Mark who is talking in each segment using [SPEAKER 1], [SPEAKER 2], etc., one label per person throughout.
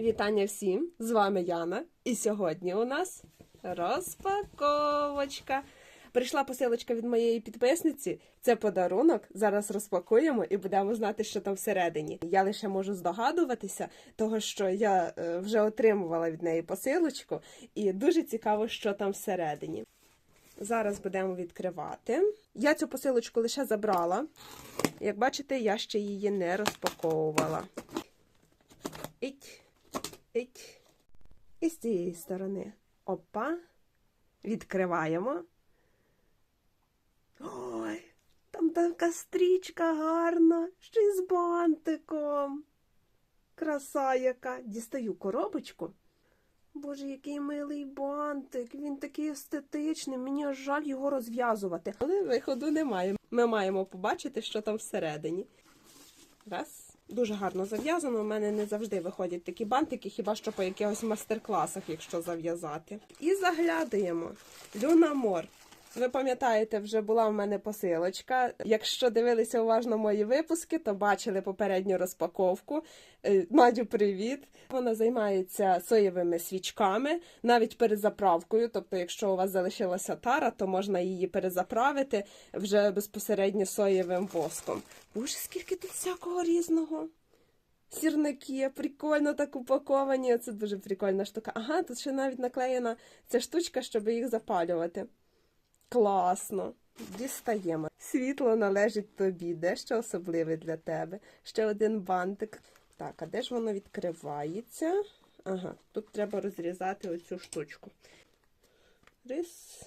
[SPEAKER 1] Вітання всім! З вами Яна. І сьогодні у нас розпаковочка. Прийшла посилочка від моєї підписниці. Це подарунок. Зараз розпакуємо і будемо знати, що там всередині. Я лише можу здогадуватися, того що я е, вже отримувала від неї посилочку, і дуже цікаво, що там всередині. Зараз будемо відкривати. Я цю посилочку лише забрала. Як бачите, я ще її не розпаковувала. Іть, іть. І з цієї сторони. Опа. Відкриваємо. Ой, там така стрічка гарна, ще й з бантиком. Краса яка. Дістаю коробочку. Боже, який милий бантик. Він такий естетичний. Мені жаль його розв'язувати. Але виходу немає. Ми маємо побачити, що там всередині. Раз. Дуже гарно зав'язано. У мене не завжди виходять такі бантики, хіба що по якихось мастер-класах, якщо зав'язати. І заглядаємо. Люнамор. Ви пам'ятаєте, вже була в мене посилочка. Якщо дивилися уважно мої випуски, то бачили попередню розпаковку. Е, Надю, привіт! Вона займається соєвими свічками, навіть перезаправкою. Тобто, якщо у вас залишилася тара, то можна її перезаправити вже безпосередньо соєвим воском. Боже, скільки тут всякого різного. Сірники, прикольно так упаковані. Це дуже прикольна штука. Ага, тут ще навіть наклеєна ця штучка, щоб їх запалювати. Класно. Дістаємо. Світло належить тобі, дещо особливе для тебе. Ще один бантик. Так, а де ж воно відкривається? Ага, тут треба розрізати оцю штучку. Раз.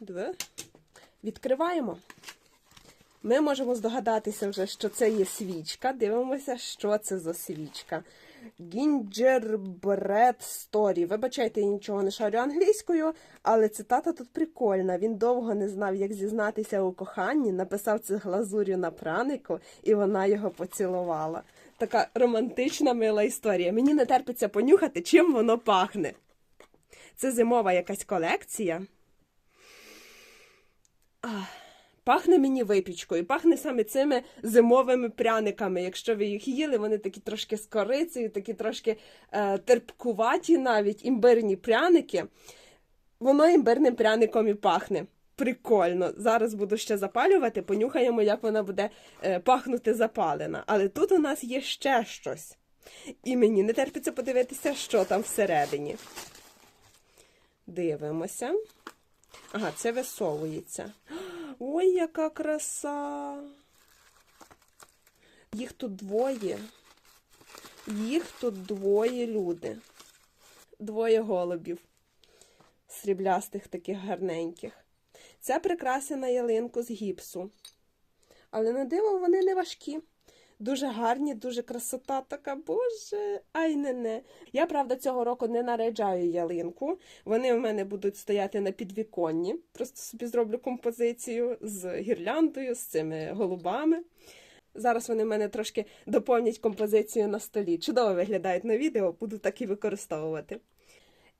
[SPEAKER 1] Два. Відкриваємо. Ми можемо здогадатися вже, що це є свічка. Дивимося, що це за свічка. Gingerbread Story. Вибачайте, я нічого не шарю англійською, але цитата тут прикольна. Він довго не знав, як зізнатися у коханні, написав це глазур'ю на пранику, і вона його поцілувала. Така романтична мила історія. Мені не терпиться понюхати, чим воно пахне. Це зимова якась колекція. Ах. Пахне мені випічкою, пахне саме цими зимовими пряниками. Якщо ви їх їли, вони такі трошки з корицею, такі трошки е, терпкуваті, навіть імбирні пряники. Воно імбирним пряником і пахне. Прикольно. Зараз буду ще запалювати, понюхаємо, як вона буде е, пахнути запалена. Але тут у нас є ще щось. І мені не терпиться подивитися, що там всередині. Дивимося. Ага, це висовується. Ой, яка краса. Їх тут двоє. Їх тут двоє люди. Двоє голубів. Сріблястих таких гарненьких. Це прикраси на ялинку з гіпсу. Але на диво вони не важкі. Дуже гарні, дуже красота така, боже, ай не не. Я, правда, цього року не наряджаю ялинку. Вони в мене будуть стояти на підвіконні. Просто собі зроблю композицію з гірляндою, з цими голубами. Зараз вони в мене трошки доповнять композицію на столі. Чудово виглядають на відео, буду так і використовувати.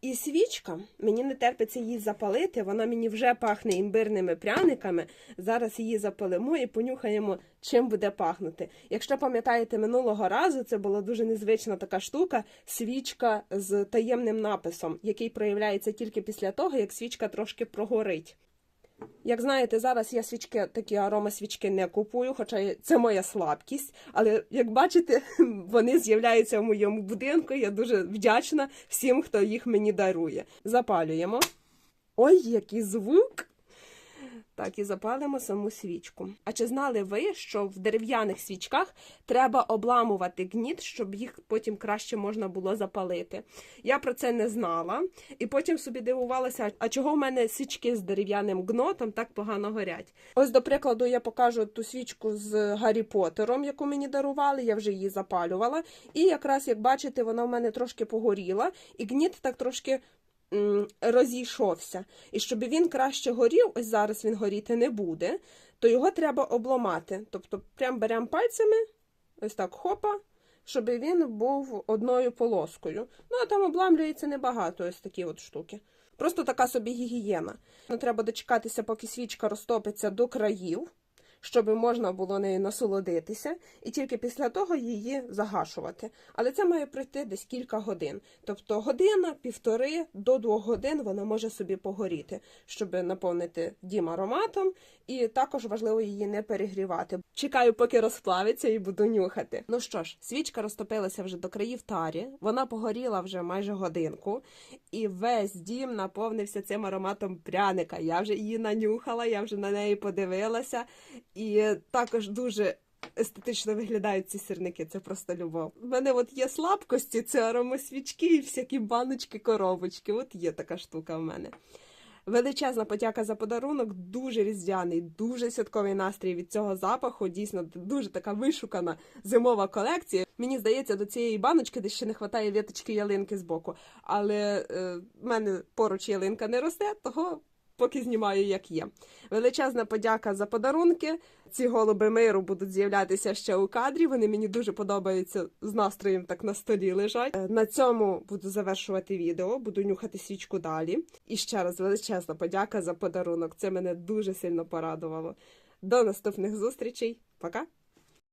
[SPEAKER 1] І свічка, мені не терпиться її запалити, вона мені вже пахне імбирними пряниками. Зараз її запалимо і понюхаємо, чим буде пахнути. Якщо пам'ятаєте, минулого разу це була дуже незвична така штука свічка з таємним написом, який проявляється тільки після того, як свічка трошки прогорить. Як знаєте, зараз я свічки, такі аромасвічки не купую, хоча це моя слабкість. Але як бачите, вони з'являються в моєму будинку. Я дуже вдячна всім, хто їх мені дарує. Запалюємо. Ой, який звук! Так, і запалимо саму свічку. А чи знали ви, що в дерев'яних свічках треба обламувати гніт, щоб їх потім краще можна було запалити? Я про це не знала, і потім собі дивувалася, а чого в мене свічки з дерев'яним гнотом так погано горять. Ось, до прикладу, я покажу ту свічку з Гаррі Поттером, яку мені дарували, я вже її запалювала. І якраз, як бачите, вона в мене трошки погоріла, і гніт так трошки розійшовся. І щоб він краще горів, ось зараз він горіти не буде, то його треба обламати. Тобто, прям беремо пальцями, ось так хопа, щоб він був одною полоскою. Ну, а там обламлюється небагато ось такі от штуки. Просто така собі гігієна. Ну, треба дочекатися, поки свічка розтопиться до країв, щоб можна було нею насолодитися, і тільки після того її загашувати. Але це має пройти десь кілька годин. Тобто година, півтори до двох годин вона може собі погоріти, щоб наповнити дім ароматом, і також важливо її не перегрівати. Чекаю, поки розплавиться, і буду нюхати. Ну що ж, свічка розтопилася вже до країв тарі, вона погоріла вже майже годинку, і весь дім наповнився цим ароматом пряника. Я вже її нанюхала, я вже на неї подивилася, і також дуже. Естетично виглядають ці сирники, це просто любов. У мене от є слабкості, це аромосвічки і всякі баночки, коробочки. От є така штука в мене. Величезна подяка за подарунок, дуже різдвяний, дуже святковий настрій від цього запаху. Дійсно, дуже така вишукана зимова колекція. Мені здається, до цієї баночки десь ще не вистачає віточки ялинки з боку. Але е, в мене поруч ялинка не росте, того поки знімаю як є. Величезна подяка за подарунки. Ці голуби миру будуть з'являтися ще у кадрі. Вони мені дуже подобаються з настроєм так на столі лежать. Е, На цьому буду завершувати відео, буду нюхати свічку далі. І ще раз величезна подяка за подарунок. Це мене дуже сильно порадувало. До наступних зустрічей. Пока!